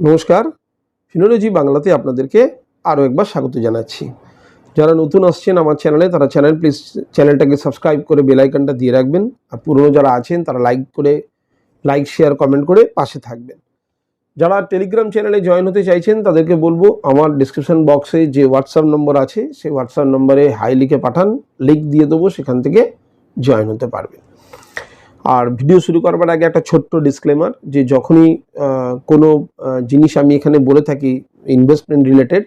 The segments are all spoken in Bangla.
নমস্কার। ফিনোলজি বাংলাতে আপনাদেরকে আরও একবার স্বাগত জানাচ্ছি। যারা নতুন আসছেন আমার চ্যানেলে, তারা চ্যানেল প্লিজ চ্যানেলটাকে সাবস্ক্রাইব করে বেল আইকনটা দিয়ে রাখবেন। আর পুরনো যারা আছেন, তারা লাইক করে, লাইক, শেয়ার, কমেন্ট করে পাশে থাকবেন। যারা টেলিগ্রাম চ্যানেলে জয়েন হতে চাইছেন, তাদেরকে বলব, আমার ডিসক্রিপশন বক্সে যে হোয়াটসঅ্যাপ নম্বর আছে, সেই হোয়াটসঅ্যাপ নম্বরে হাই লিখে পাঠান লিঙ্ক দিয়ে দেবো, সেখান থেকে জয়েন হতে পারবেন। আর ভিডিও শুরু করবার আগে একটা ছোট্ট ডিসক্লেমার যে যখনই কোনো জিনিস আমি এখানে বলে থাকি ইনভেস্টমেন্ট রিলেটেড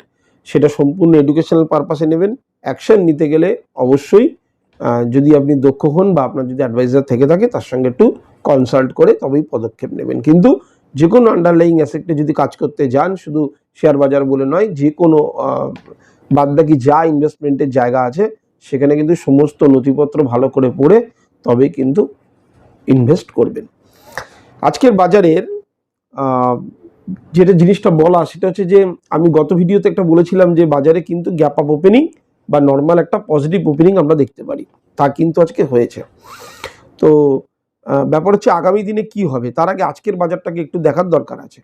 সেটা সম্পূর্ণ এডুকেশনাল পারপাসে নেবেন। অ্যাকশন নিতে গেলে অবশ্যই যদি আপনি দক্ষ হন বা আপনার যদি অ্যাডভাইজার থেকে থাকে, তার সঙ্গে একটু কনসাল্ট করে তবেই পদক্ষেপ নেবেন। কিন্তু যে কোনো আন্ডারলাইং অ্যাসেক্টে যদি কাজ করতে যান, শুধু শেয়ার বাজার বলে নয় যে কোনো বাদবাকি যা ইনভেস্টমেন্টের জায়গা আছে, সেখানে কিন্তু সমস্ত নথিপত্র ভালো করে পড়ে, তবেই কিন্তু ইনভেস্ট করবেন। আজকের বাজারের যেটা জিনিসটা বলা, সেটা হচ্ছে যে, আমি গত ভিডিওতে একটা বলেছিলাম যে, বাজারে কিন্তু গ্যাপ আপ ওপেনিং বা নর্মাল একটা পজিটিভ ওপেনিং আমরা দেখতে পারি। তা কিন্তু আজকে হয়েছে। তো ব্যাপার হচ্ছে আগামী দিনে কি হবে? তার আগে আজকের বাজারটাকে একটু দেখার দরকার আছে।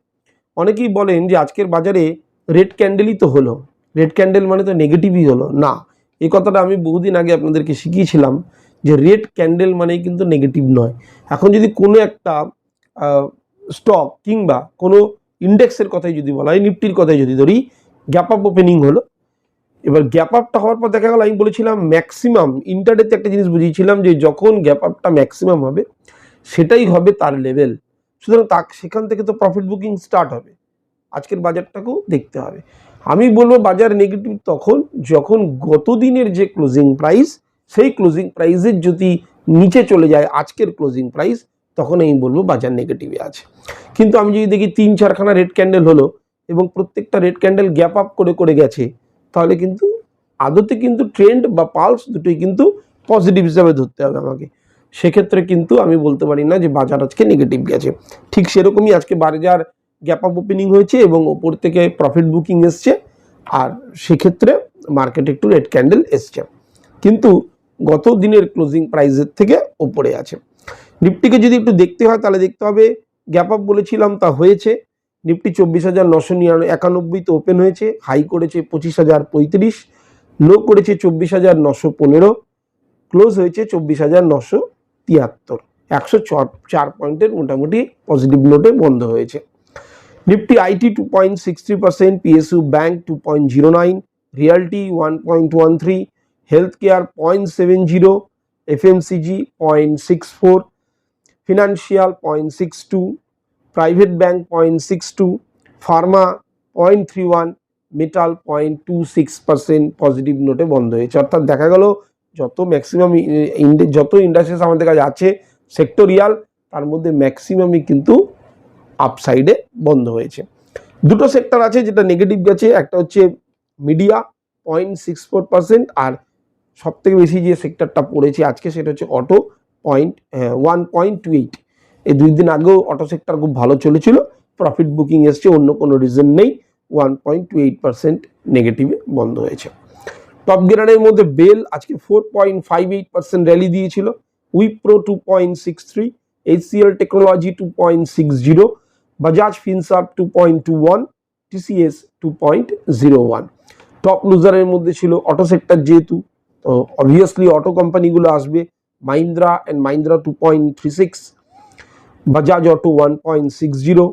অনেকেই বলেন যে, আজকের বাজারে রেড ক্যান্ডেলই তো হলো। রেড ক্যান্ডেল মানে তো নেগেটিভই হলো। না এই কথাটা আমি বহুদিন আগে আপনাদেরকে শিখিয়েছিলাম যে রেড ক্যান্ডেল মানেই কিন্তু নেগেটিভ নয়। এখন যদি কোনো একটা স্টক কিংবা কোনো ইন্ডেক্সের কথাই যদি বলা হয় নিফটির কথাই যদি ধরি গ্যাপ আপ ওপেনিং হলো। এবার গ্যাপ আপটা হওয়ার পর দেখা গেল, আমি বলেছিলাম ম্যাক্সিমাম ইন্টারডেতে একটা জিনিস বুঝিয়েছিলাম যে যখন গ্যাপ আপটা ম্যাক্সিমাম হবে, সেটাই হবে তার লেভেল সুতরাং তা, সেখান থেকে তো প্রফিট বুকিং স্টার্ট হবে। আজকের বাজারটাকেও দেখতে হবে। আমি বলব বাজার নেগেটিভ তখন, যখন গত দিনের যে ক্লোজিং প্রাইস সেই ক্লোজিং প্রাইসের যদি নিচে চলে যায়, আজকের ক্লোজিং প্রাইস তখন আমি বলব বাজার নেগেটিভে আছে। কিন্তু আমি যদি দেখি তিন চারখানা রেড ক্যান্ডেল হলো এবং প্রত্যেকটা রেড ক্যান্ডেল গ্যাপ আপ করে করে গেছে, তাহলে কিন্তু আদতে কিন্তু ট্রেন্ড বা পালস দুটোই কিন্তু পজিটিভ হিসাবে ধরতে হবে আমাকে। সেক্ষেত্রে কিন্তু আমি বলতে পারি না যে বাজার আজকে নেগেটিভ গেছে। ঠিক সেরকমই আজকে বাজার গ্যাপ আপ ওপেনিং হয়েছে এবং ওপর থেকে প্রফিট বুকিং এসছে, আর সেক্ষেত্রে মার্কেটে একটু রেড ক্যান্ডেল এসছে। কিন্তু গত দিনের ক্লোজিং প্রাইসের থেকে ওপরে আছে। নিফটিকে যদি একটু দেখতে হয়, তাহলে দেখতে হবে গ্যাপ আপ বলেছিলাম, তা হয়েছে। নিফটি চব্বিশ হাজার নশো নিরানব্বই একানব্বইতে ওপেন হয়েছে হাই করেছে পঁচিশ হাজার পঁয়ত্রিশ লো করেছে চব্বিশ হাজার নশো পনেরো ক্লোজ হয়েছে চব্বিশ হাজার নশো তিয়াত্তর। একশো চার পয়েন্টের মোটামুটি পজিটিভ নোটে বন্ধ হয়েছে। Nifty IT two point six three percent PSU bank two point zero nine realty one point one three health care point seven zero FMCG point six four financial point six two private bank point six two pharma point three one metal point two six percent positive নোটে বন্ধ হয়েছে। অর্থাৎ দেখা গেল যত ম্যাক্সিমাম যত ইন্ডাস্ট্রিজ আমাদের কাছে আছে সেক্টোরিয়াল তার মধ্যে ম্যাক্সিমামই কিন্তু আপসাইডে বন্ধ হয়েছে। দুটো সেক্টর আছে যেটা নেগেটিভ গেছে, একটা হচ্ছে media point six four percent আর সব থেকে বেশি যে সেক্টরটা পড়েছে আজকে সেটা হচ্ছে auto point one point two eight এই দুই দিন আগেও অটো সেক্টর খুব ভালো চলেছিল প্রফিট বুকিং এসছে, অন্য কোনো রিজন নেই। One point two eight percent নেগেটিভে বন্ধ হয়েছে। টপ গেরারের মধ্যে বেল আজকে four point five eight percent rally দিয়েছিল Wipro two point six three HCL technology two point six zero Bajaj Finserv two point two one TCS two point zero one top লুজারের মধ্যে ছিল অটো সেক্টর যেহেতু তো অবভিয়াসলি অটো কোম্পানিগুলো আসবে Mahindra and Mahindra two point three six Bajaj auto one point six zero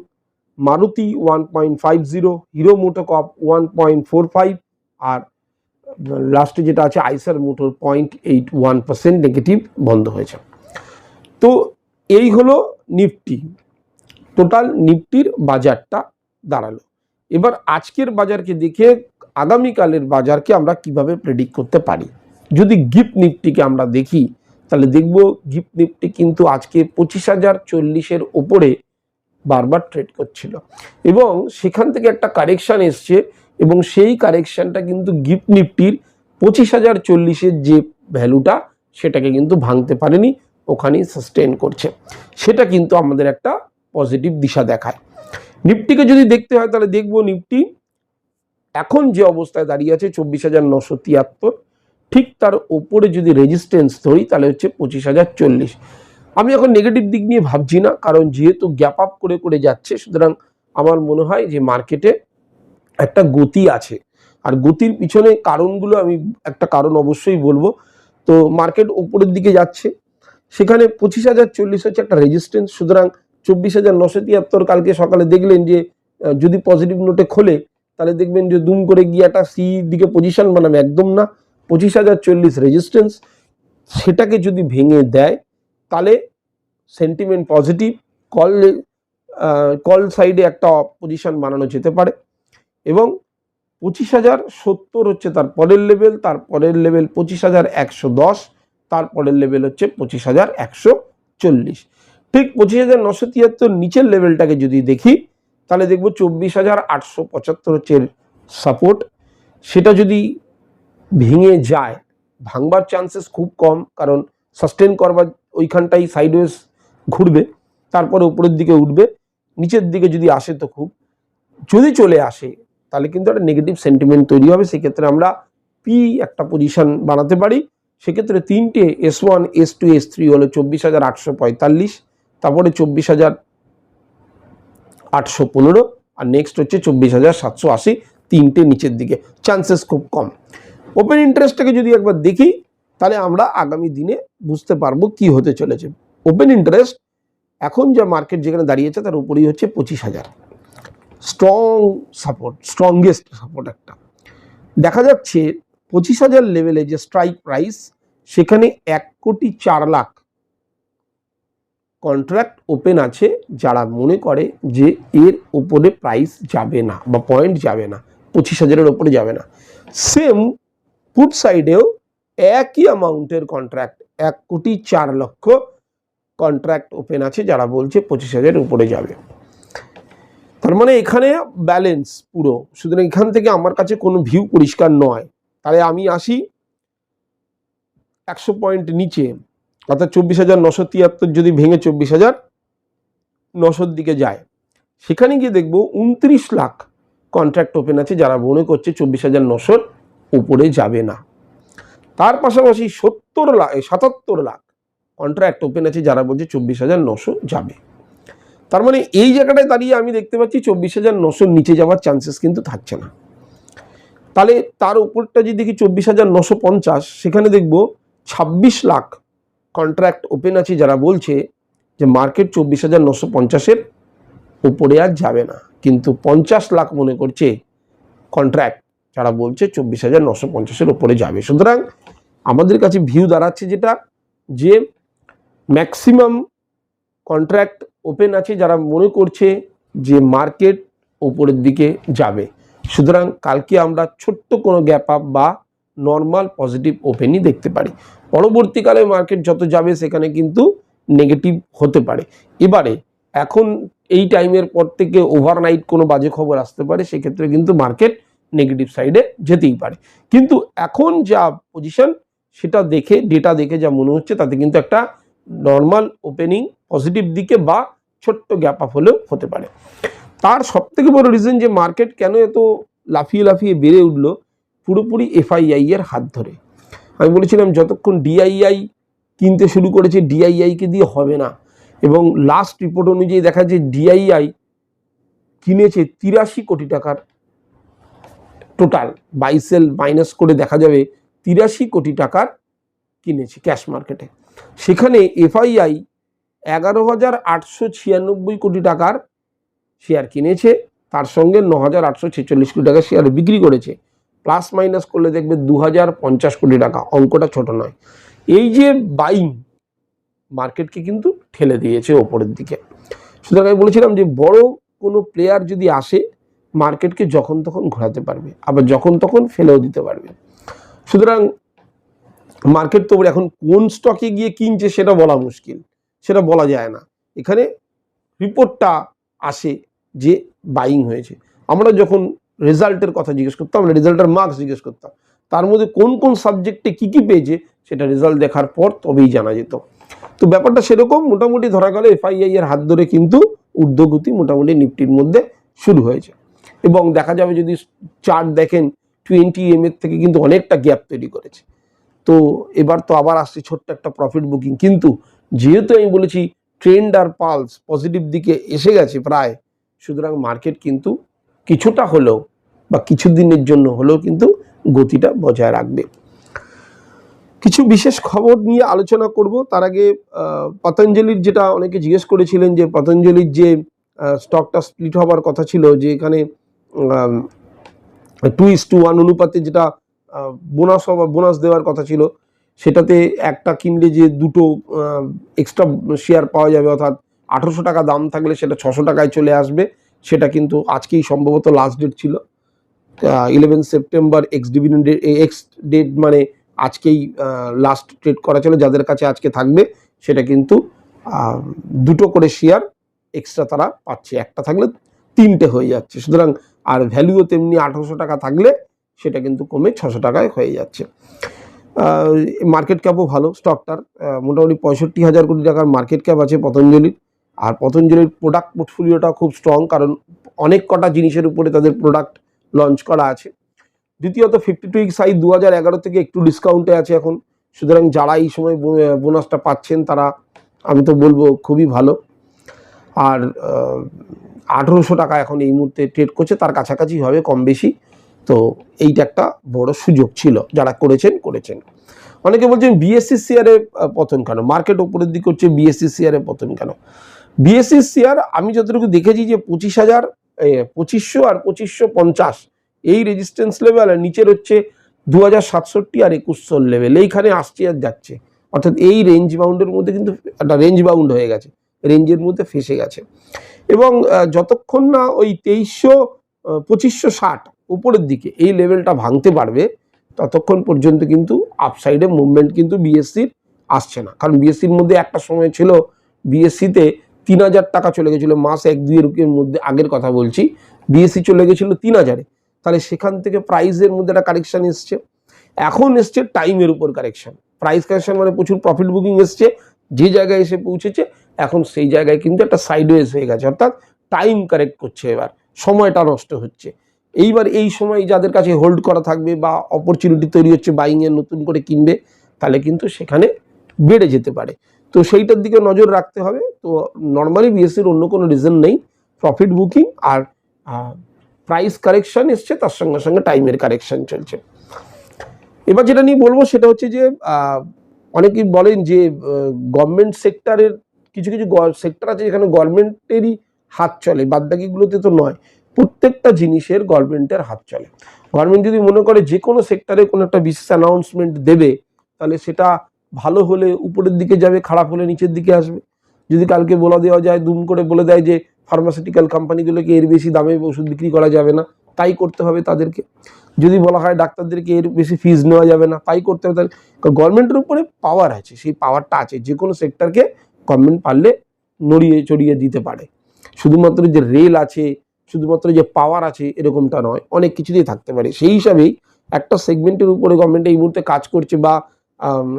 Maruti one point five zero Hero MotoCorp one point four five আর লাস্টে যেটা আছে Eicher motor point eight one percent negative বন্ধ হয়েছে। তো এই হলো নিফটি। টোটাল নিফটির বাজারটা দাঁড়াল। এবার আজকের বাজারকে দেখে আগামীকালের বাজারকে আমরা কীভাবে প্রেডিক্ট করতে পারি? যদি গিফট নিফটিকে আমরা দেখি, তাহলে দেখব গিফট নিফটি কিন্তু আজকে পঁচিশ হাজার চল্লিশের ওপরে বারবার ট্রেড করছিল। এবং সেখান থেকে একটা কারেকশান এসছে এবং সেই কারেকশানটা কিন্তু গিফট নিফটির পঁচিশ হাজার চল্লিশের যে ভ্যালুটা সেটাকে কিন্তু ভাঙতে পারেনি, ওখানেই সাস্টেন করছে। সেটা কিন্তু আমাদের একটা পজিটিভ দিশা দেখায়। নিফটিকে যদি দেখতে হয়, তাহলে দেখব নিফটি এখন যে অবস্থায় দাঁড়িয়ে আছে চব্বিশ হাজার নশো তিয়াত্তর। ঠিক তার ওপরে যদি রেজিস্ট্যান্স ধরি, তাহলে হচ্ছে পঁচিশ হাজার চল্লিশ। আমি এখন নেগেটিভ দিক নিয়ে ভাবছি না, কারণ যেহেতু গ্যাপ আপ করে করে যাচ্ছে, সুতরাং আমার মনে হয় যে মার্কেটে একটা গতি আছে। আর গতির পিছনে কারণগুলো আমি, একটা কারণ অবশ্যই বলব। তো মার্কেট ওপরের দিকে যাচ্ছে, সেখানে পঁচিশ হাজার চল্লিশ হচ্ছে একটা রেজিস্ট্যান্স সুতরাং চব্বিশ হাজার নশো তিয়াত্তর কালকে সকালে দেখলেন যে যদি পজিটিভ নোটে খোলে, তাহলে দেখবেন যে দুম করে গিয়ে একটা সি দিকে পজিশন বানাবে, একদম না। পঁচিশ হাজার চল্লিশ রেজিস্ট্যান্স সেটাকে যদি ভেঙে দেয়, তাহলে সেন্টিমেন্ট পজিটিভ কল কল সাইডে একটা পজিশন বানানো যেতে পারে। এবং পঁচিশ হাজার সত্তর হচ্ছে তার পরের লেভেল তার পরের লেভেল পঁচিশ হাজার একশো দশ, তার পরের লেভেল হচ্ছে পঁচিশ হাজার একশো চল্লিশ। ঠিক পঁচিশ হাজার নশো তিয়াত্তর নিচের লেভেলটাকে যদি দেখি, তাহলে দেখব চব্বিশ হাজার আটশো পঁচাত্তর হচ্ছে সাপোর্ট সেটা যদি ভেঙে যায়, ভাঙবার চান্সেস খুব কম, কারণ সাস্টেন করবার ওইখানটাই সাইডওয়েজ ঘুরবে, তারপরে উপরের দিকে উঠবে, নিচের দিকে যদি আসে তো খুব। যদি চলে আসে, তাহলে কিন্তু একটা নেগেটিভ সেন্টিমেন্ট তৈরি হবে, সেক্ষেত্রে আমরা পি একটা পজিশন বানাতে পারি। সেক্ষেত্রে তিনটে S one S two S three হলো চব্বিশ হাজার আটশো পঁয়তাল্লিশ, তারপরে চব্বিশ হাজার আটশো পনেরো, আর নেক্সট হচ্ছে চব্বিশ হাজার সাতশো আশি, তিনটে নিচের দিকে। চান্সেস খুব কম। ওপেন ইন্টারেস্টটাকে যদি একবার দেখি, তাহলে আমরা আগামী দিনে বুঝতে পারব কি হতে চলেছে। ওপেন ইন্টারেস্ট এখন যা মার্কেট যেখানে দাঁড়িয়েছে, তার উপরেই হচ্ছে পঁচিশ হাজার। স্ট্রং সাপোর্ট স্ট্রংগেস্ট সাপোর্ট একটা। দেখা যাচ্ছে পঁচিশ হাজার লেভেলে যে স্ট্রাইক প্রাইস সেখানে এক কোটি চার লাখ কন্ট্রাক্ট ওপেন আছে, যারা মনে করে যে এর উপরে প্রাইস যাবে না বা পয়েন্ট যাবে না, পঁচিশ হাজারের ওপরে যাবে না। সেম পুট সাইডেও একই অ্যামাউন্টের কন্ট্রাক্ট, এক কোটি চার লক্ষ কন্ট্রাক্ট ওপেন আছে, যারা বলছে পঁচিশ হাজারের উপরে যাবে। তার মানে এখানে ব্যালেন্স পুরো। সুতরাং এখান থেকে আমার কাছে কোনো ভিউ পরিষ্কার নয়। তাহলে আমি আসি একশো পয়েন্ট নিচে। অর্থাৎ চব্বিশ হাজার নশো তিয়াত্তর যদি ভেঙে চব্বিশ হাজার নশোর দিকে যায়, সেখানে গিয়ে দেখব উনত্রিশ লাখ কন্ট্রাক্ট ওপেন আছে, যারা মনে করছে চব্বিশ হাজার নশোর উপরে যাবে না। তার পাশাপাশি সত্তর লাখ সাতাত্তর লাখ কন্ট্রাক্ট ওপেন আছে যারা বলছে চব্বিশ হাজার নশো যাবে। তার মানে এই জায়গাটায় দাঁড়িয়ে আমি দেখতে পাচ্ছি চব্বিশ হাজার নশোর নিচে যাওয়ার চান্সেস কিন্তু থাকছে না। তাহলে তার উপরটা যদি দেখি চব্বিশ হাজার নশো পঞ্চাশ, সেখানে দেখব ছাব্বিশ লাখ কন্ট্রাক্ট ওপেন আছে যারা বলছে যে মার্কেট চব্বিশ হাজার নশো পঞ্চাশের উপরে আর যাবে না। কিন্তু পঞ্চাশ লাখ মনে করছে কন্ট্রাক্ট যারা বলছে চব্বিশ হাজার নশো পঞ্চাশের ওপরে যাবে। সুতরাং আমাদের কাছে ভিউ দাঁড়াচ্ছে যেটা যে ম্যাক্সিমাম কন্ট্রাক্ট ওপেন আছে যারা মনে করছে যে মার্কেট ওপরের দিকে যাবে। সুতরাং কালকে আমরা ছোট্ট কোনো গ্যাপ আপ বা নর্মাল পজিটিভ ওপেনই দেখতে পারি। পরবর্তীকালে মার্কেট যত যাবে সেখানে কিন্তু নেগেটিভ হতে পারে। এবারে এখন এই টাইমের পর থেকে ওভারনাইট কোনো বাজে খবর আসতে পারে, সেক্ষেত্রে কিন্তু মার্কেট নেগেটিভ সাইডে যেতেই পারে। কিন্তু এখন যা পজিশন সেটা দেখে ডেটা দেখে যা মনে হচ্ছে, তাতে কিন্তু একটা নর্মাল ওপেনিং পজিটিভ দিকে বা ছোট্ট গ্যাপ আপ হলেও হতে পারে। তার সব থেকে বড় রিজন যে মার্কেট কেন এত লাফিয়ে লাফিয়ে বেড়ে উঠল, পুরোপুরি এফআইআই এর হাত ধরে। আমি বলেছিলাম, যতক্ষণ ডিআইআই কিনতে শুরু করেছে ডিআইআইকে দিয়ে হবে না। এবং লাস্ট রিপোর্ট অনুযায়ী দেখা যায় ডিআইআই কিনেছে তিরাশি কোটি টাকার টোটাল বাইসেল মাইনাস করে দেখা যাবে তিরাশি কোটি টাকার কিনেছে ক্যাশ মার্কেটে। সেখানে এফআইআই এগারো হাজার আটশো ছিয়ানব্বই কোটি টাকার শেয়ার কিনেছে, তার সঙ্গে ন হাজার আটশো ছেচল্লিশ কোটি টাকার শেয়ার বিক্রি করেছে। প্লাস মাইনাস করলে দেখবে দু হাজার পঞ্চাশ কোটি টাকা, অঙ্কটা ছোট নয়। এই যে বাইং মার্কেটকে কিন্তু ঠেলে দিয়েছে ওপরের দিকে। সুতরাং আমি বলেছিলাম যে বড় কোনো প্লেয়ার যদি আসে মার্কেটকে যখন তখন ঘোরাতে পারবে, আবার যখন তখন ফেলেও দিতে পারবে। সুতরাং মার্কেট তো এখন কোন স্টকে গিয়ে কিনছে সেটা বলা মুশকিল, সেটা বলা যায় না। এখানে রিপোর্টটা আসে যে বাইং হয়েছে। আমরা যখন রেজাল্টের কথা জিজ্ঞেস করতাম রেজাল্টের মার্কস জিজ্ঞেস করতাম, তার মধ্যে কোন কোন সাবজেক্টে কী কী পেয়েছে সেটা রেজাল্ট দেখার পর তবেই জানা যেত। তো ব্যাপারটা সেরকম, মোটামুটি ধরা গেল এফআইআই এর হাত ধরে কিন্তু ঊর্ধ্বগতি মোটামুটি নিফটির মধ্যে শুরু হয়েছে। এবং দেখা যাবে যদি চার্ট দেখেন টোয়েন্টি এম এর থেকে কিন্তু অনেকটা গ্যাপ তৈরি করেছে। তো এবার তো আবার আসছে ছোট্ট একটা প্রফিট বুকিং কিন্তু যেহেতু আমি বলেছি ট্রেন্ড আর পালস পজিটিভ দিকে এসে গেছে প্রায়, সুতরাং মার্কেট কিন্তু কিছুটা হলেও বা কিছু দিনের জন্য হলেও কিন্তু গতিটা বজায় রাখবে। কিছু বিশেষ খবর নিয়ে আলোচনা করব। তার আগে পতঞ্জলির যেটা অনেকে জিজ্ঞেস করেছিলেন যে, পতঞ্জলির যে স্টকটা স্প্লিট হবার কথা ছিল যে, এখানে টু ইস টু ওয়ান অনুপাতে যেটা বোনাস বোনাস দেওয়ার কথা ছিল, সেটাতে একটা কিনলে যে দুটো এক্সট্রা শেয়ার পাওয়া যাবে, অর্থাৎ আঠেরোশো টাকা দাম থাকলে সেটা ছশো টাকায় চলে আসবে, সেটা কিন্তু আজকেই সম্ভবত লাস্ট ডেট ছিল। Eleven September ex dividend ex date মানে আজকেই লাস্ট ট্রেড করা ছিল, যাদের কাছে আজকে থাকবে, সেটা কিন্তু দুটো করে শেয়ার এক্সট্রা তারা পাচ্ছে। একটা থাকলে তিনটে হয়ে যাচ্ছে। সুতরাং আর ভ্যালুও তেমনি আঠারোশো টাকা থাকলে সেটা কিন্তু কমে ছশো টাকায় হয়ে যাচ্ছে। মার্কেট ক্যাপও ভালো স্টকটার মোটামুটি পঁয়ষট্টি হাজার কোটি টাকার মার্কেট ক্যাপ আছে পতঞ্জলির। আর পতঞ্জলির প্রোডাক্ট পোর্টফোলিওটা খুব স্ট্রং কারণ অনেক কটা জিনিসের উপরে তাদের প্রোডাক্ট লঞ্চ করা আছে। দ্বিতীয়ত ফিফটি টু উইক সাইজ দু হাজার এগারো থেকে একটু ডিসকাউন্টে আছে এখন। সুতরাং যারা এই সময় বোনাসটা পাচ্ছেন তারা, আমি তো বলব খুবই ভালো। আর আঠেরোশো টাকা এখন এই মুহূর্তে ট্রেড করছে, তার কাছাকাছি হবে কম বেশি। তো এইটা একটা বড় সুযোগ ছিল, যারা করেছেন করেছেন। অনেকে বলছেন বিএসসি শেয়ারে পতন কেন? মার্কেট ওপরের দিকে হচ্ছে বিএসসি শেয়ারে পতন কেন? বিএসসি শেয়ার আমি যতটুকু দেখেছি যে পঁচিশ হাজার পঁচিশশো আর পঁচিশশো পঞ্চাশ, এই রেজিস্ট্যান্স লেভেল আর নিচের হচ্ছে দু হাজার সাতষট্টি আর একুশশো লেভেল এইখানে আসছে আর যাচ্ছে। অর্থাৎ এই রেঞ্জ বাউন্ডের মধ্যে কিন্তু একটা রেঞ্জ বাউন্ড হয়ে গেছে রেঞ্জের মধ্যে ফেসে গেছে। এবং যতক্ষণ না ওই তেইশশো পঁচিশশো ষাট উপরের দিকে এই লেভেলটা ভাঙতে পারবে, ততক্ষণ পর্যন্ত কিন্তু আপসাইডে মুভমেন্ট কিন্তু বিএসসির আসছে না। কারণ বিএসসির মধ্যে একটা সময় ছিল বিএসসিতে তিন হাজার টাকা চলে গেছিল মাস এক দুই দুইয়ের মধ্যে, আগের কথা বলছি। বিএসসি চলে গেছিল তিন হাজারে। তাহলে সেখান থেকে প্রাইসের মধ্যে একটা কারেকশন এসছে। এখন এসছে টাইমের উপর কারেকশন প্রাইস কারেকশন মানে প্রচুর প্রফিট বুকিং এসছে। যে জায়গায় এসে পৌঁছেছে এখন সেই জায়গায় কিন্তু একটা সাইডওয়েজ হয়ে গেছে, অর্থাৎ টাইম কারেক্ট করছে এবার, সময়টা নষ্ট হচ্ছে। এইবার এই সময় যাদের কাছে হোল্ড করা থাকবে বা অপরচুনিটি তৈরি হচ্ছে বাইংয়ের নতুন করে কিনবে, তাহলে কিন্তু সেখানে বেড়ে যেতে পারে। তো সেইটার দিকে নজর রাখতে হবে। তো নর্মালি বিএসসির অন্য কোনো রিজন নেই প্রফিট বুকিং আর প্রাইস কারেকশন এসছে, তার সঙ্গে সঙ্গে টাইমের কারেকশন চলছে। এবার যেটা নিয়ে বলব সেটা হচ্ছে যে অনেকেই বলেন যে গভর্নমেন্ট সেক্টরের কিছু কিছু সেক্টর আছে যেখানে গভর্নমেন্টেরই হাত চলে, বাদবাকিগুলোতে তো নয়। প্রত্যেকটা জিনিসের গভর্নমেন্টের হাত চলে। গভর্নমেন্ট যদি মনে করে যে কোনো সেক্টরে কোনো একটা বিশেষ অ্যানাউন্সমেন্ট দেবে, তাহলে সেটা ভালো হলে উপরের দিকে যাবে, খারাপ হলে নিচের দিকে আসবে। যদি কালকে বলে দেওয়া যায়, দুম করে বলে দেয় যে ফার্মাসিউটিক্যাল কোম্পানিগুলোকে এর বেশি দামে ওষুধ বিক্রি করা যাবে না, তাই করতে হবে তাদেরকে। যদি বলা হয় ডাক্তারদেরকে এর বেশি ফিজ নেওয়া যাবে না, তাই করতে হবে তাদের গভর্নমেন্টের উপরে পাওয়ার আছে। সেই পাওয়ারটা আছে। যে কোনো সেক্টরকে গভর্নমেন্ট পারলে নড়িয়ে চড়িয়ে দিতে পারে। শুধুমাত্র যে রেল আছে, শুধুমাত্র যে পাওয়ার আছে, এরকমটা নয়, অনেক কিছুতেই থাকতে পারে। সেই হিসাবেই একটা সেগমেন্টের উপরে গভর্নমেন্ট এই মুহূর্তে কাজ করছে বা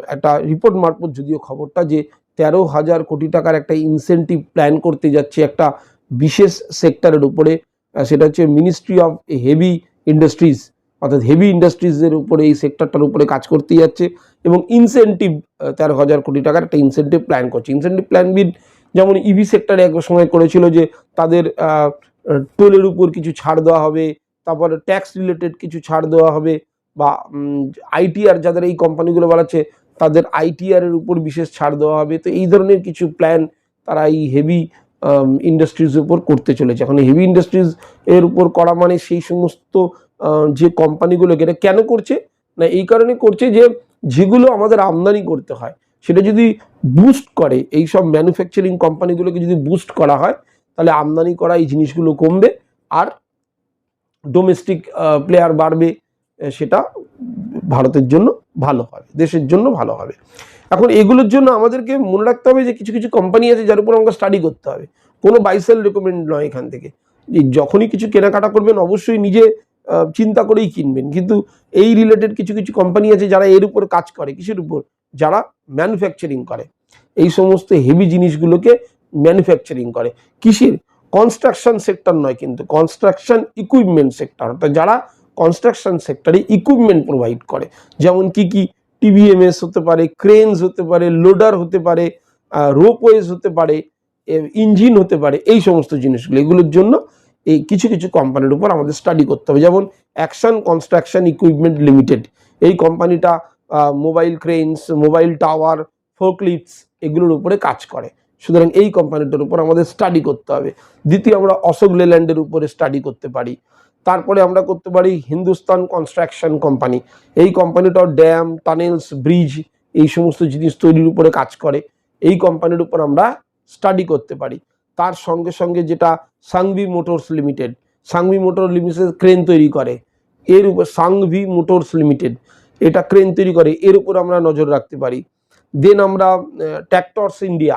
একটা রিপোর্ট মারফত যদিও খবরটা যে তেরো হাজার কোটি টাকার একটা ইনসেন্টিভ প্ল্যান করতে যাচ্ছে একটা বিশেষ সেক্টরের উপরে সেটা হচ্ছে মিনিস্ট্রি অফ হেভি ইন্ডাস্ট্রিজ অর্থাৎ হেভি ইন্ডাস্ট্রিজের উপরে, এই সেক্টরটার উপরে কাজ করতে যাচ্ছে এবং ইনসেন্টিভ তেরো হাজার কোটি টাকার একটা ইনসেন্টিভ প্ল্যান করছে। ইনসেন্টিভ প্ল্যান বিল যেমন ইভি সেক্টরে এক সময় করেছিল যে তাদের টোলের উপর কিছু ছাড় দেওয়া হবে, তারপরে ট্যাক্স রিলেটেড কিছু ছাড় দেওয়া হবে বা আইটিআর যাদের এই কোম্পানিগুলো বাড়াচ্ছে তাদের আইটিআর এর উপর বিশেষ ছাড় দেওয়া হবে। তো এই ধরনের কিছু প্ল্যান তারা এই হেভি ইন্ডাস্ট্রিজ উপর করতে চলেছে। এখন হেভি ইন্ডাস্ট্রিজ এর উপর করা মানে সেই সমস্ত যে কোম্পানিগুলোকে এটা কেন করছে? না, এই কারণে করছে যে যেগুলো আমাদের আমদানি করতে হয়, সেটা যদি বুস্ট করে এই সব ম্যানুফ্যাকচারিং কোম্পানিগুলোকে যদি বুস্ট করা হয়, তাহলে আমদানি করা এই জিনিসগুলো কমবে আর ডোমেস্টিক প্লেয়ার বাড়বে সেটা ভারতের জন্য ভালো হবে, দেশের জন্য ভালো হবে। এখন এগুলোর জন্য আমাদেরকে মনে রাখতে হবে যে কিছু কিছু কোম্পানি আছে যার উপর আমাকে স্টাডি করতে হবে। কোনো বাইসেল রেকমেন্ড নয় এখান থেকে। যখনই কিছু কেনাকাটা করবেন, অবশ্যই নিজে চিন্তা করেই কিনবেন। কিন্তু এই রিলেটেড কিছু কিছু কোম্পানি আছে যারা এর উপর কাজ করে, কিসের উপর? যারা ম্যানুফ্যাকচারিং করে। এই সমস্ত হেভি জিনিসগুলোকে ম্যানুফ্যাকচারিং করে। কিসের? কনস্ট্রাকশন সেক্টর নয় কিন্তু কনস্ট্রাকশন ইকুইপমেন্ট সেক্টর অর্থাৎ যারা কনস্ট্রাকশন সেক্টরে ইকুইপমেন্ট প্রোভাইড করে। যেমন কি কি? টিভিএমএস হতে পারে ক্রেনস হতে পারে লোডার হতে পারে রোপওয়েজ হতে পারে ইঞ্জিন হতে পারে, এই সমস্ত জিনিসগুলো। এগুলোর জন্য এই কিছু কিছু কোম্পানির উপর আমাদের স্টাডি করতে হবে। যেমন অ্যাকশন কনস্ট্রাকশন ইকুইপমেন্ট লিমিটেড এই কোম্পানিটা mobile cranes mobile tower forklifts এগুলোর উপরে কাজ করে। সুতরাং এই কোম্পানিটার উপর আমাদের স্টাডি করতে হবে। দ্বিতীয়, আমরা অশোক লেল্যান্ডের উপরে স্টাডি করতে পারি। তারপরে আমরা করতে পারি হিন্দুস্তান কনস্ট্রাকশন কোম্পানি এই কোম্পানিটাও ড্যাম টানেলস ব্রিজ এই সমস্ত জিনিস তৈরির উপরে কাজ করে। এই কোম্পানির উপর আমরা স্টাডি করতে পারি। তার সঙ্গে সঙ্গে যেটা Sanghvi motors limited, Sanghvi motor limited crane তৈরি করে। এর উপর সাংভি মোটরস লিমিটেড, এটা ক্রেন তৈরি করে, এর উপর আমরা নজর রাখতে পারি। দেন আমরা ট্র্যাক্টরস ইন্ডিয়া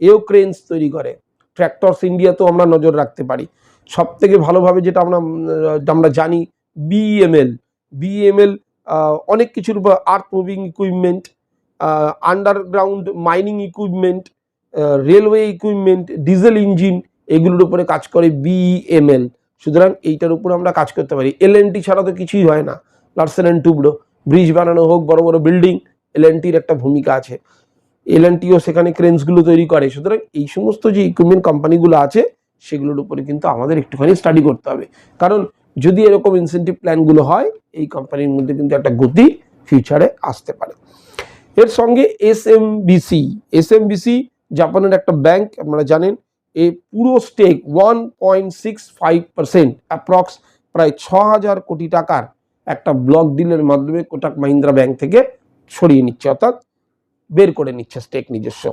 এও ক্রেনস তৈরি করে। ট্র্যাক্টরস ইন্ডিয়াতেও আমরা নজর রাখতে পারি। সব থেকে ভালোভাবে যেটা আমরা আমরা জানি বিএমএল বিএমএল অনেক কিছুর উপর earth moving equipment underground mining equipment railway equipment, diesel engine, এগুলোর উপরে কাজ করে বিএমএল সুতরাং এইটার উপর আমরা কাজ করতে পারি। এলএনটি ছাড়া তো কিছুই হয় না। লার্সেন অ্যান্ড টুবড়ো ব্রিজ বানানো হোক, বড় বড় বিল্ডিং, এলএনটির একটা ভূমিকা আছে। এলএনটিও সেখানে ক্রেন্সগুলো তৈরি করে। সুতরাং এই সমস্ত যে ইকুইপমেন্ট কোম্পানিগুলো আছে, সেগুলোর উপরে কিন্তু আমাদের একটুখানি স্টাডি করতে হবে। কারণ যদি এরকম ইনসেন্টিভ প্ল্যানগুলো হয়, এই কোম্পানির মধ্যে কিন্তু একটা গতি ফিউচারে আসতে পারে। এর সঙ্গে S M BC S M BC জাপানের একটা ব্যাংক আপনারা জানেন এই পুরো stake one point six five approx প্রায় ছ হাজার কোটি টাকার একটা ব্লক ডিলের মাধ্যমে কোটাক মাহিন্দ্রা ব্যাংক থেকে সরিয়ে নিচ্ছে, অর্থাৎ বের করে নিচ্ছে স্টেক নিজস্ব।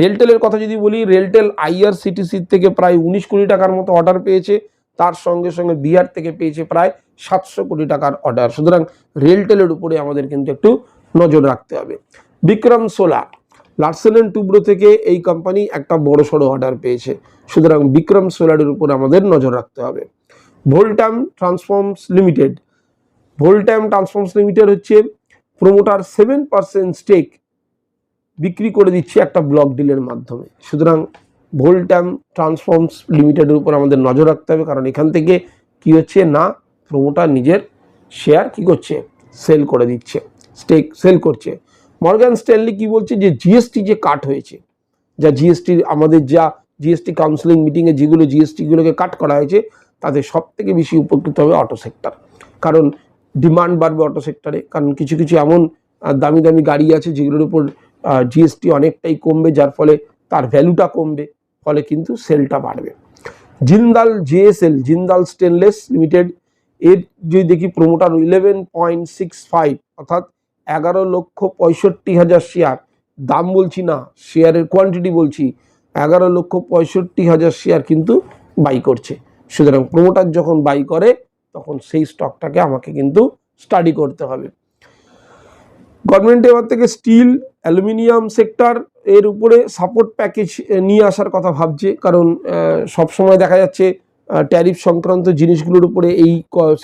রেলটেলের কথা যদি বলি রেলটেল আইআরসিটিসি থেকে প্রায় উনিশ কোটি টাকার মতো অর্ডার পেয়েছে, তার সঙ্গে সঙ্গে বিহার থেকে পেয়েছে প্রায় সাতশো কোটি টাকার অর্ডার সুতরাং রেলটেলের উপরে আমাদের কিন্তু একটু নজর রাখতে হবে। Vikram solar Larsen and Toubro থেকে এই কোম্পানি একটা বড় সড়ো অর্ডার পেয়েছে। সুতরাং বিক্রম সোলারের উপর আমাদের নজর রাখতে হবে। Voltamp transformers limited. Voltamp transformers limited হচ্ছে প্রোমোটার সেভেন পার্সেন্ট স্টেক বিক্রি করে দিচ্ছে একটা ব্লক ডিলের মাধ্যমে। সুতরাং ভোল্টাম ট্রান্সফর্মস লিমিটেডের উপর আমাদের নজর রাখতে হবে, কারণ এখান থেকে কি হচ্ছে? না প্রোমোটার নিজের শেয়ার কি করছে? সেল করে দিচ্ছে। স্টেক সেল করছে। মর্গান স্ট্যানলি কি বলছে? যে জিএসটি যে কাট হয়েছে, যা জিএসটি আমাদের যা জিএসটি কাউন্সিলিং মিটিংয়ে যেগুলো জিএসটিগুলোকে কাট করা হয়েছে, তাতে সব থেকে বেশি উপকৃত হবে অটো সেক্টর কারণ ডিমান্ড বাড়বে অটো সেক্টরে কারণ কিছু কিছু এমন দামি দামি গাড়ি আছে যেগুলোর উপর জিএসটি অনেকটাই কমবে, যার ফলে তার ভ্যালুটা কমবে, ফলে কিন্তু সেলটা বাড়বে। Jindal GSL Jindal stainless limited এর যদি দেখি promoter eleven point six five অর্থাৎ এগারো লক্ষ পঁয়ষট্টি হাজার শেয়ার দাম বলছি না শেয়ারের কোয়ান্টিটি বলছি। এগারো লক্ষ পঁয়ষট্টি হাজার শেয়ার কিন্তু বাই করছে। সুতরাং প্রোমোটার যখন বাই করে, তখন সেই স্টকটাকে আমাকে কিন্তু স্টাডি করতে হবে। গভর্নমেন্ট এবার থেকে স্টিল অ্যালুমিনিয়াম সেক্টর এর উপরে সাপোর্ট প্যাকেজ নিয়ে আসার কথা ভাবছে। কারণ সব সময় দেখা যাচ্ছে ট্যারিফ সংক্রান্ত জিনিসগুলোর উপরে এই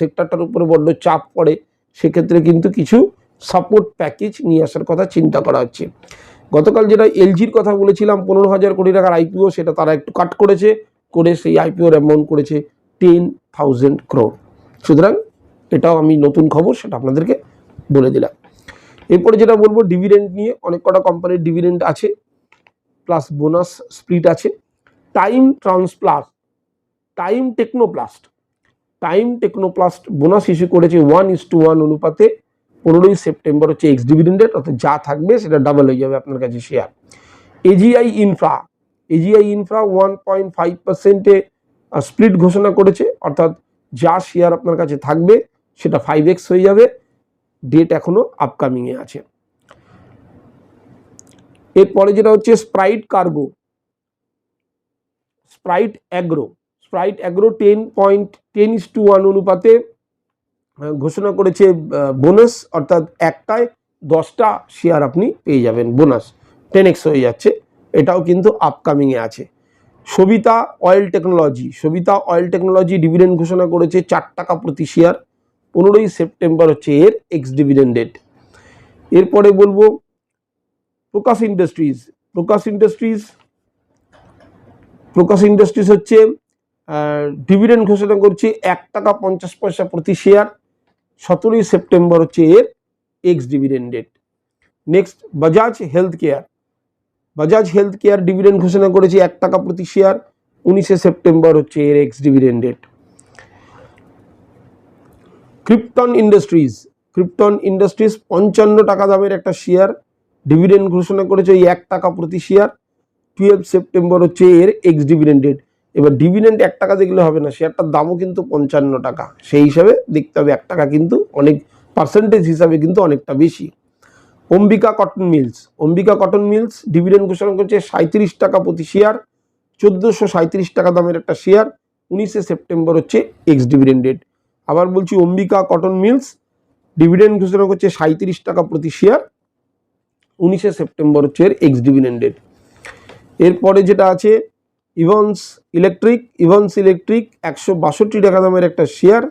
সেক্টরটার উপরে বড্ড চাপ পড়ে। সেক্ষেত্রে কিন্তু কিছু সাপোর্ট প্যাকেজ নিয়ে আসার কথা চিন্তা করা হচ্ছে। গতকাল যেটা এলজির কথা বলেছিলাম, পনেরো হাজার কোটি টাকার আইপিও সেটা তারা একটু কাট করেছে, করে সেই আইপিওর অ্যামাউন্ট করেছে টেন থাউজেন্ড ক্রোড সুতরাং এটাও আমি নতুন খবর, সেটা আপনাদেরকে বলে দিলাম। এরপরে যেটা বলব ডিভিডেন্ড নিয়ে অনেক কটা কোম্পানির ডিভিডেন্ড আছে প্লাস বোনাস স্প্লিট আছে। Time transplus time Technoplast time Technoplast bonus issue করেছে ওয়ান ইস টু ওয়ান অনুপাতে পনেরোই সেপ্টেম্বর হচ্ছে এক্স ডিভিডেন্ডের অর্থাৎ যা থাকবে সেটা ডাবল হয়ে যাবে আপনার কাছে share AGI infra AGI infra one point five পার্সেন্টে স্প্লিট ঘোষণা করেছে, অর্থাৎ যা শেয়ার আপনার কাছে থাকবে সেটা ফাইভ এক্স হয়ে যাবে ডেট এখনও আপকামিংয়ে আছে. এরপরে যেটা হচ্ছে Sprite cargo Sprite agro Sprite agro ten point ten is two one অনুপাতে ঘোষণা করেছে বোনাস অর্থাৎ একটায় দশটা শেয়ার আপনি পেয়ে যাবেন বোনাস টেন এক্স হয়ে যাচ্ছে, এটাও কিন্তু আপকামিংয়ে আছে। Savita oil technology Savita oil technology dividend ঘোষণা করেছে চার টাকা প্রতি শেয়ার পনেরোই সেপ্টেম্বর হচ্ছে এর এক্স ডিভিডেন্ড ডেট এরপরে বলব, Prakash industries Prakash industries Prakash industries হচ্ছে ডিভিডেন্ড ঘোষণা করছে এক টাকা পঞ্চাশ পয়সা প্রতি শেয়ার সতেরোই সেপ্টেম্বর হচ্ছে এর ex dividend date next Bajaj health care Bajaj health care dividend ঘোষণা করেছে এক টাকা প্রতি শেয়ার উনিশে সেপ্টেম্বর হচ্ছে এর ex dividend date Krypton industries Krypton industries পঞ্চান্ন টাকা দামের একটা শেয়ার ডিভিডেন্ড ঘোষণা করেছে ওই এক টাকা প্রতি শেয়ার টুয়েলভ সেপ্টেম্বর হচ্ছে এর এক্স ডিভিডেন্ড ডেট এবার ডিভিডেন্ড এক টাকা দেখলে হবে না শেয়ারটার দামও কিন্তু পঞ্চান্ন টাকা। সেই হিসাবে দেখতে হবে এক টাকা কিন্তু অনেক পার্সেন্টেজ হিসাবে কিন্তু অনেকটা বেশি। Ambika cotton mills Ambika cotton mills dividend ঘোষণা করছে সাঁত্রিশ টাকা প্রতি শেয়ার চোদ্দোশো সাঁত্রিশ টাকা দামের একটা শেয়ার উনিশে সেপ্টেম্বর হচ্ছে এক্স ডিভিডেন্ড ডেট আবার বলছি অম্বিকা কটন মিলস ডিভিডেন্ড ঘোষণা করছে সাঁত্রিশ টাকা প্রতি শেয়ার উনিশে সেপ্টেম্বর হচ্ছে এর এক্স ডিভিডেন্ড ডেট এরপরে যেটা আছে ইভন্স ইলেকট্রিক ইভন্স ইলেকট্রিক একশো বাষট্টি টাকা দামের একটা শেয়ার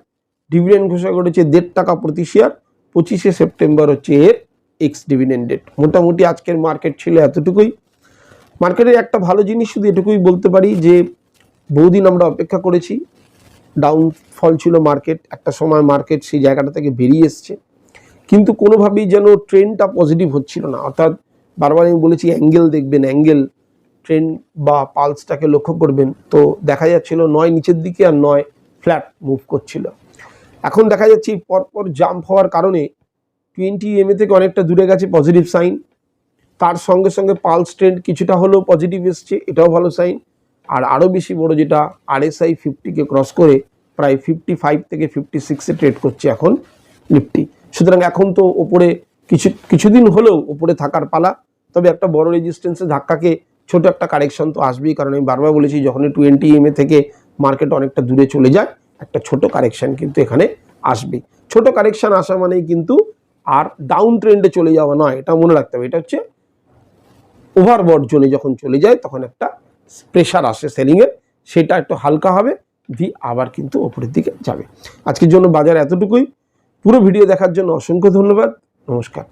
ডিভিডেন্ড ঘোষণা করেছে দেড় টাকা প্রতি শেয়ার পঁচিশে সেপ্টেম্বর হচ্ছে এর এক্স ডিভিডেন্ড ডেট মোটামুটি আজকের মার্কেট ছিল এতটুকুই। মার্কেটের একটা ভালো জিনিস শুধু এটুকুই বলতে পারি যে, বহুদিন আমরা অপেক্ষা করেছি ডাউনফল ছিল মার্কেট একটা সময় মার্কেট সেই জায়গাটা থেকে বেরিয়ে এসছে। কিন্তু কোনোভাবেই যেন ট্রেনটা পজিটিভ হচ্ছিল না। অর্থাৎ বারবার আমি বলেছি অ্যাঙ্গেল দেখবেন অ্যাঙ্গেল ট্রেন বা পালসটাকে লক্ষ্য করবেন, তো দেখা যাচ্ছিল নয় নিচের দিকে আর নয় ফ্ল্যাট মুভ করছিল। এখন দেখা যাচ্ছে পরপর জাম্প হওয়ার কারণে টোয়েন্টি এমএ থেকে অনেকটা দূরে গেছে পজিটিভ সাইন তার সঙ্গে সঙ্গে পালস ট্রেন্ড কিছুটা হলেও পজিটিভ এসছে, এটাও ভালো সাইন আর আরও বেশি বড় যেটা আরএসআই ফিফটিকে ক্রস করে প্রায় ফিফটি ফাইভ থেকে ফিফটি সিক্সে ট্রেড করছে এখন নিফটি সুতরাং এখন তো ওপরে কিছু, কিছুদিন হলেও ওপরে থাকার পালা, তবে একটা বড় রেজিস্ট্যান্সে ধাক্কাকে ছোট একটা কারেকশন তো আসবেই। কারণ আমি বারবার বলেছি, যখনই টোয়েন্টি এমএ থেকে মার্কেট অনেকটা দূরে চলে যায়, একটা ছোট কারেকশন কিন্তু এখানে আসবেই। ছোট কারেকশন আসা মানেই কিন্তু আর ডাউন ট্রেন্ডে চলে যাওয়া নয়, এটা মনে রাখতে হবে। এটা হচ্ছে ওভারবট জোনে যখন চলে যায়, তখন একটা প্রেশার আসে সেলিংয়ের সেটা একটু হালকা হবে, দিয়ে আবার কিন্তু ওপরের দিকে যাবে। আজকের জন্য বাজার এতটুকুই। পুরো ভিডিও দেখার জন্য অসংখ্য ধন্যবাদ। নমস্কার।